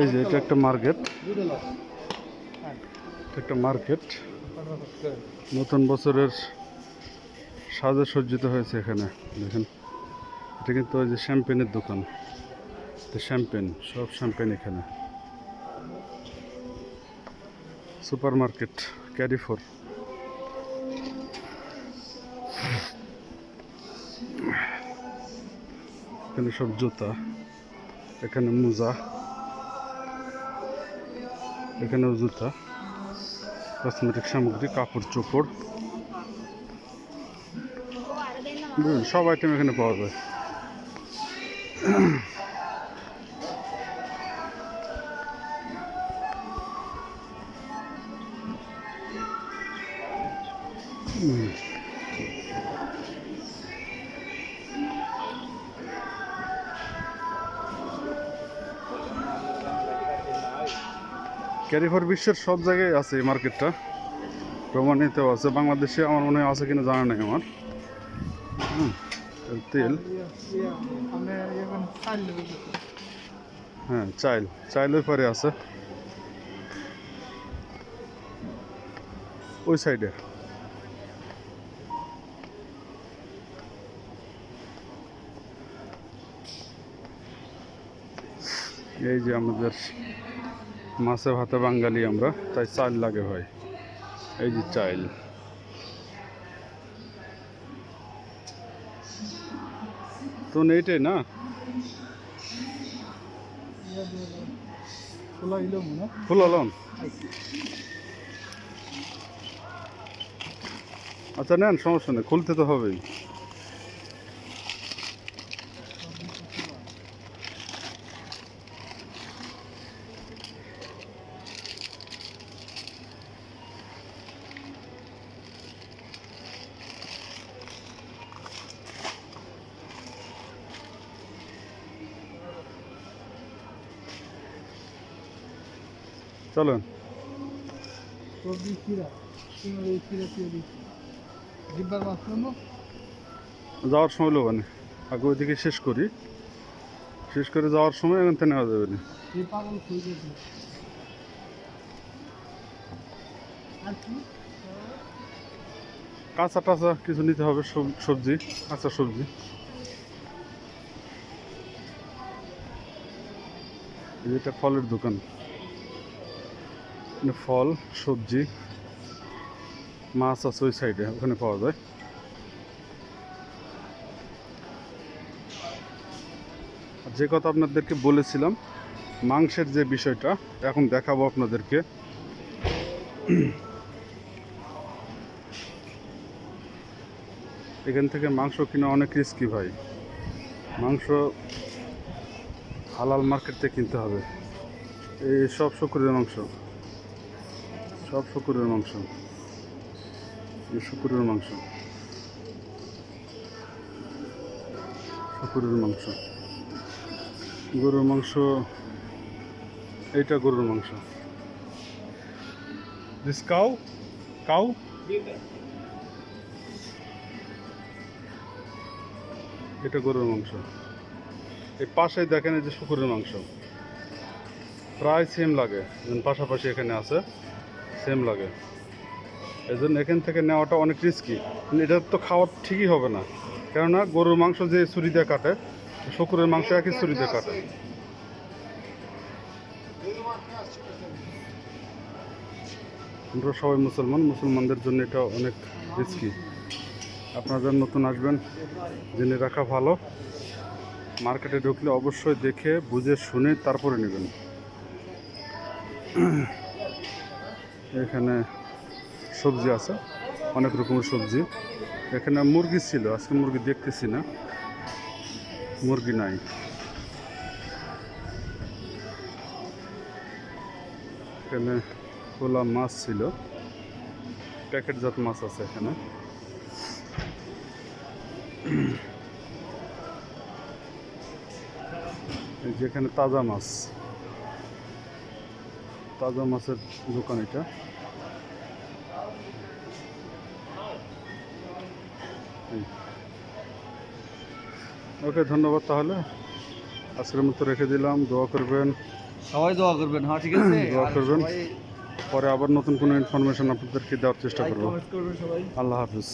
এই যে, এটা একটা মার্কেট একটা মার্কেট নতুন বছরের সাজে সজ্জিত হয়েছে এখানে, দেখেন। এটা কিন্তু ওই যে শ্যাম্পেনের দোকান। শ্যাম্পেন সব শ্যাম্পেন এখানে। সুপার মার্কেট ক্যারিফোর এখানে সব জুতা, এখানে মোজা। এখানেও জুতা কসমেটিক সামগ্রী কাপড় চোপড় সব আইটেম এখানে পাওয়া যায় হুম। ক্যারিফোর বিশ্বের সব জায়গায় আছে এই মার্কেটটা। প্রমাণিত আছে। বাংলাদেশে আমার মনে হয় আছে কিনা জানা নেই আমার। তেল। হ্যাঁ চাইল। চাইলের পরে আছে। ওই সাইডে। এই যে আমাদের মাছে ভাতে বাঙালি আমরা তাই চাল লাগে ভাই এই যে চাইল তো এইটাই না? ফুল আলম আচ্ছা নেন সমস্যা নেই খুলতে তো হবেই। চলেন। যাওয়ার সময় লোক মানে আগে ওইদিকে শেষ করি। শেষ করে যাওয়ার সময় এখান থেকে নেওয়া যাবে না। কাঁচা টাচা কিছু নিতে হবে, সব- সবজি, কাঁচা সবজি। এটা ফলের দোকান। ফল, সবজি, মাছ আছে ওই সাইডে, ওখানে পাওয়া যায়। যে কথা আপনাদেরকে বলেছিলাম, মাংসের যে বিষয়টা, এখন দেখাবো আপনাদেরকে। এখান থেকে মাংস কিনা অনেক রিস্কি ভাই। মাংস হালাল মার্কেট কিনতে হবে। এই সব শুকুরের মাংস। সব শুকুরের মাংস। শুকুরের মাংস। শুকুরের মাংস। গরুর মাংস, এইটা গরুর মাংস। দিস কাউ কাউ এটা গরুর মাংস। এই পাশে দেখেন এই যে শুকুরের মাংস। প্রায় সেম লাগে। পাশাপাশি এখানে আছে। সেম লাগে। এই জন্য এখান থেকে নেওয়াটা অনেক রিস্কি এটা তো খাওয়া ঠিকই হবে না। কেননা গরুর মাংস যে ছুরি দিয়ে কাটে, শুকুরের মাংস একই ছুরি দিয়ে কাটে। আমরা সবাই মুসলমান, মুসলমানদের জন্য এটা অনেক রিস্কি আপনারা নতুন আসবেন, জেনে রাখা ভালো। মার্কেটে ঢুকলে অবশ্যই দেখে, বুঝে, শুনে, তারপরে নেবেন। এখানে সবজি আছে, অনেক রকমের সবজি। এখানে মুরগি ছিল, আজকে মুরগি দেখতেছি না। মুরগি নাই। এখানে খোলা মাছ ছিল প্যাকেটজাত মাছ আছে এখানে। যেখানে তাজা মাছ। তাজা মাছের দোকান এটা। ওকে ধন্যবাদ তাহলে। আজকের মতো রেখে দিলাম দোয়া করবেন। সবাই দোয়া করবেন হ্যাঁ ঠিক আছে। দোয়া করবেন। পরে আবার নতুন কোনো ইনফরমেশন আপনাদেরকে দেওয়ার চেষ্টা করব। আল্লাহ হাফিজ।